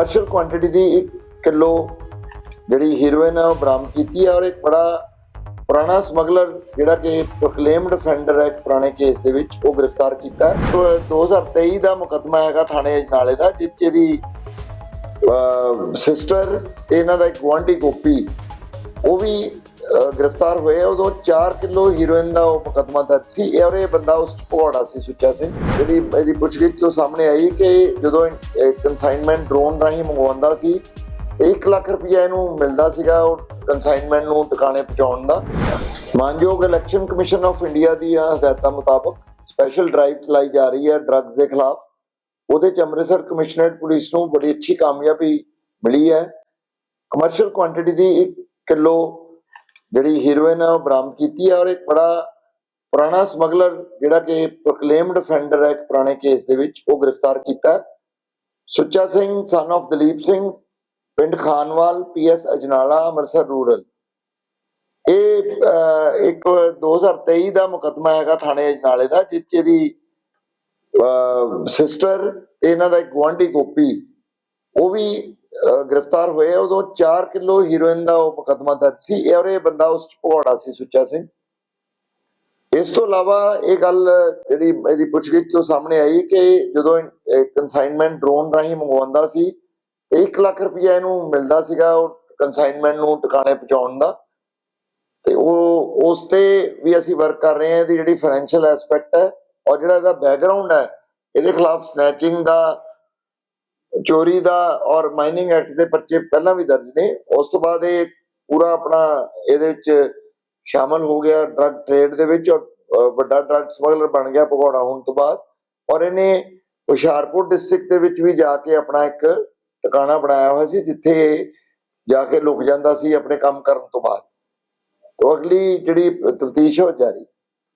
Commercial quantity ਦੀ 1 kilo ਜਿਹੜੀ heroin ਹੈ ਉਹ ਬਰਾਮਦ ਕੀਤੀ ਹੈ ਔਰ ਇੱਕ ਬੜਾ ਪੁਰਾਣਾ ਸਮਗਲਰ ਜਿਹੜਾ ਕਿ ਪ੍ਰੋਕਲੇਮਡ ਫੈਂਡਰ ਹੈ ਇੱਕ ਪੁਰਾਣੇ ਕੇਸ ਦੇ ਵਿੱਚ, ਉਹ ਗ੍ਰਿਫਤਾਰ ਕੀਤਾ ਹੈ। ਸੋ ਇਹ 2023 ਦਾ ਮੁਕੱਦਮਾ ਹੈਗਾ ਥਾਣੇ ਅਜਨਾਲੇ ਦਾ, ਜਿਸ 'ਚ ਸਿਸਟਰ ਤੇ ਇਹਨਾਂ ਦਾ ਇੱਕ ਗੁਆਂਢੀ ਗੋਪੀ, ਉਹ ਵੀ ਗ੍ਰਿਫਤਾਰ ਹੋਏ ਉਦੋਂ 4 ਕਿਲੋ ਹੀਰੋਇਨ ਦਾ ਉਹ ਮੁਕੱਦਮਾ ਦਰਜ ਸੀ। ਇਹ ਔਰ ਇਹ ਬੰਦਾ ਉਸ ਭਗੌੜਾ ਸੀ, ਸੁੱਚਾ ਸਿੰਘ ਜਿਹੜੀ ਇਹਦੀ ਪੁੱਛਗਿੱਛ ਤੋਂ ਸਾਹਮਣੇ ਆਈ ਕਿ ਜਦੋਂ ਕਨਸਾਈਨਮੈਂਟ ਡਰੋਨ ਰਾਹੀਂ ਮੰਗਵਾਉਂਦਾ ਸੀ 1 ਲੱਖ ਰੁਪਇਆ ਇਹਨੂੰ ਮਿਲਦਾ ਸੀਗਾ ਉਹ ਕਨਸਾਈਨਮੈਂਟ ਨੂੰ ਟਿਕਾਣੇ ਪਹੁੰਚਾਉਣ ਦਾ। ਮਾਨਯੋਗ ਇਲੈਕਸ਼ਨ ਕਮਿਸ਼ਨ ਆਫ ਇੰਡੀਆ ਦੀਆਂ ਹਦਾਇਤਾਂ ਮੁਤਾਬਕ ਸਪੈਸ਼ਲ ਡਰਾਈਵ ਚਲਾਈ ਜਾ ਰਹੀ ਹੈ ਡਰੱਗਸ ਦੇ ਖਿਲਾਫ। ਉਹਦੇ ਚ ਅੰਮ੍ਰਿਤਸਰ ਕਮਿਸ਼ਨਰੇਟ ਪੁਲਿਸ ਨੂੰ ਬੜੀ ਅੱਛੀ ਕਾਮਯਾਬੀ ਮਿਲੀ ਹੈ। ਕਮਰਸ਼ੀਅਲ ਕੁਆਂਟੀਟੀ ਦੀ 1 ਕਿਲੋ ਜਿਹੜੀ ਹੀਰੋਇਨ ਹੈ ਉਹ ਬਰਾਮਦ ਕੀਤੀ ਹੈ ਔਰ ਇੱਕ ਬੜਾ ਪੁਰਾਣਾ ਸਮਗਲਰ ਜਿਹੜਾ ਕਿ ਪ੍ਰੋਕਲੇਮਡ ਫੈਂਡਰ ਹੈ ਇੱਕ ਪੁਰਾਣੇ ਕੇਸ ਦੇ ਵਿੱਚ ਉਹ ਗ੍ਰਿਫਤਾਰ ਕੀਤਾ ਹੈ। ਸੁੱਚਾ ਸਿੰਘ son of ਦਲੀਪ ਸਿੰਘ ਪਿੰਡ ਖਾਨਵਾਲ ਪੀਐਸ ਅਜਨਾਲਾ ਅੰਮ੍ਰਿਤਸਰ ਰੂਰਲ ਇਹ ਅਹ, ਇੱਕ 2023 ਦਾ ਮੁਕੱਦਮਾ ਹੈਗਾ ਥਾਣੇ ਅਜਨਾਲੇ ਦਾ ਜਿਸ ਦੀ ਸਿਸਟਰ ਇਹਨਾਂ ਦਾ ਇੱਕ ਗੁਆਂਢੀ ਗੋਪੀ ਉਹ ਵੀ ਗ੍ਰਿਫਤਾਰ ਹੋਏ ਆ। ਉਦੋਂ 4 ਕਿਲੋ ਹੀਰੋਇਨ ਦਾ ਉਹ ਮੁਕੱਦਮਾ ਦਰਜ ਸੀ ਇਹ ਔਰ ਬੰਦਾ ਉਸ 'ਚ ਭਗੌੜਾ ਸੀ, ਸੁੱਚਾ ਸਿੰਘ ਇਸ ਤੋਂ ਇਲਾਵਾ ਇਹ ਗੱਲ ਜਿਹੜੀ ਇਹਦੀ ਪੁੱਛਗਿੱਛ ਤੋਂ ਸਾਹਮਣੇ ਆਈ ਕਿ ਜਦੋਂ ਕਨਸਾਈਨਮੈਂਟ ਡਰੋਨ ਰਾਹੀਂ ਮੰਗਵਾਉਂਦਾ ਸੀ 1 ਲੱਖ ਰੁਪਇਆ ਇਹਨੂੰ ਮਿਲਦਾ ਸੀਗਾ ਉਹ ਕਨਸਾਈਨਮੈਂਟ ਨੂੰ ਟਿਕਾਣੇ ਪਹੁੰਚਾਉਣ ਦਾ ਤੇ ਉਹ, ਉਸ ਤੇ ਵੀ ਅਸੀਂ ਵਰਕ ਕਰ ਰਹੇ ਹਾਂ, ਇਹਦੀ ਜਿਹੜੀ ਫਾਈਨੈਂਸ਼ੀਅਲ ਐਸਪੈਕਟ ਹੈ, ਔਰ ਜਿਹੜਾ ਇਹਦਾ ਬੈਕਗ੍ਰਾਉਂਡ ਹੈ, ਇਹਦੇ ਖਿਲਾਫ ਸਨੈਚਿੰਗ ਦਾ ਚੋਰੀ ਦਾ ਔਰ ਮਾਈਨਿੰਗ ਐਕਟ ਦੇ ਪਰਚੇ ਪਹਿਲਾਂ ਵੀ ਦਰਜ ਨੇ। ਉਸ ਤੋਂ ਬਾਅਦ ਇਹ ਪੂਰਾ ਆਪਣਾ ਇਹਦੇ ਵਿੱਚ ਸ਼ਾਮਲ ਹੋ ਗਿਆ ਡਰੱਗ ਟ੍ਰੇਡ ਦੇ ਵਿੱਚ ਔਰ ਵੱਡਾ ਡਰੱਗ ਸਮਗਲਰ ਬਣ ਗਿਆ ਭਗੌੜਾ ਹੋਣ ਤੋਂ ਬਾਅਦ। ਔਰ ਇਹਨੇ ਹੁਸ਼ਿਆਰਪੁਰ ਡਿਸਟ੍ਰਿਕਟ ਦੇ ਵਿੱਚ ਵੀ ਜਾ ਕੇ ਆਪਣਾ ਇੱਕ ਟਿਕਾਣਾ ਬਣਾਇਆ ਹੋਇਆ ਸੀ, ਜਿੱਥੇ ਇਹ ਜਾ ਕੇ ਲੁਕ ਜਾਂਦਾ ਸੀ ਆਪਣੇ ਕੰਮ ਕਰਨ ਤੋਂ ਬਾਅਦ। ਅਗਲੀ ਜਿਹੜੀ ਤਫਤੀਸ਼ ਹੋ ਜਾਰੀ।